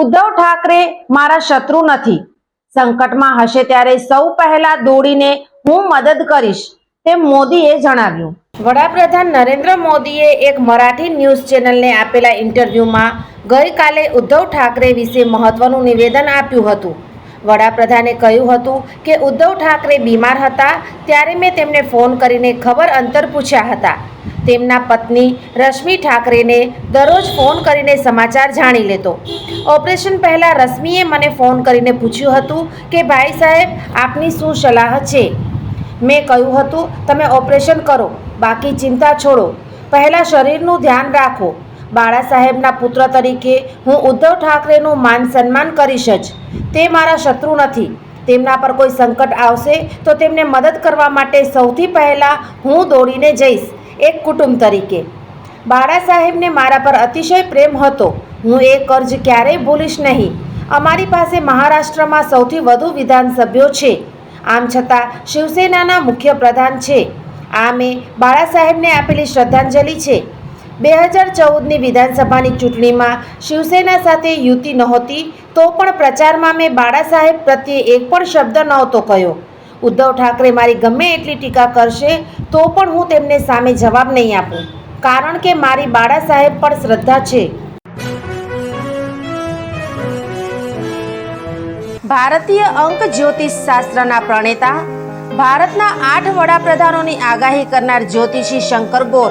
Uddhav Thackeray મારા શત્રુ નથી. સંકટમાં હશે ત્યારે સૌ પહેલા દોડીને હું મદદ કરીશ, તેમ મોદીએ જણાવ્યું. વડાપ્રધાન નરેન્દ્ર મોદીએ એક મરાઠી ન્યૂઝ ચેનલને આપેલા ઇન્ટરવ્યૂમાં ગઈકાલે ઉદ્ધવ ઠાકરે વિશે મહત્વનું નિવેદન આપ્યું હતું. વડાપ્રધાને કહ્યું હતું કે ઉદ્ધવ ઠાકરે બીમાર હતા ત્યારે મેં તેમને ફોન કરીને ખબર અંતર પૂછ્યા હતા. તેમના પત્ની રશ્મિ ઠાકરેને દરરોજ ફોન કરીને સમાચાર જાણી લેતો. ઓપરેશન પહેલાં રશ્મિએ મને ફોન કરીને પૂછ્યું હતું કે, ભાઈ સાહેબ, આપની શું સલાહ છે? મેં કહ્યું હતું, તમે ઓપરેશન કરો, બાકી ચિંતા છોડો. પહેલાં શરીરનું ધ્યાન રાખો. બાળા સાહેબના પુત્ર તરીકે હું ઉદ્ધવ ઠાકરેનું માન સન્માન કરીશ જ. તે મારા શત્રુ નથી. તેમના પર કોઈ સંકટ આવશે તો તેમને મદદ કરવા માટે સૌથી પહેલાં હું દોડીને જઈશ, એક કુટુંબ તરીકે. બાળા સાહેબને મારા પર અતિશય પ્રેમ હતો. હું એ કર્જ ક્યારેય ભૂલીશ નહીં. અમારી પાસે મહારાષ્ટ્રમાં સૌથી વધુ વિધાનસભ્યો છે. આમ છતાં શિવસેનાના મુખ્ય પ્રધાન છે. આ મેં બાળા સાહેબને આપેલી શ્રદ્ધાંજલિ છે. બે હજાર ચૌદની વિધાનસભાની ચૂંટણીમાં શિવસેના સાથે યુતિ નહોતી, તો પણ પ્રચારમાં મેં બાળા સાહેબ પ્રત્યે એક પણ શબ્દ નહોતો કહ્યો ઉદ્ધવ ઠાકરે મારી ગમે એટલી ટીકા કરશે, તો પણ હું તેમને સામે જવાબ નહીં આપું, કારણ કે મારી બાળા સાહેબ પર શ્રદ્ધા છે. ભારતીય અંક જ્યોતિષ શાસ્ત્રના પ્રણેતા, ભારતના આઠ વડાપ્રધાનોની આગાહી કરનાર જ્યોતિષી શંકર ગોર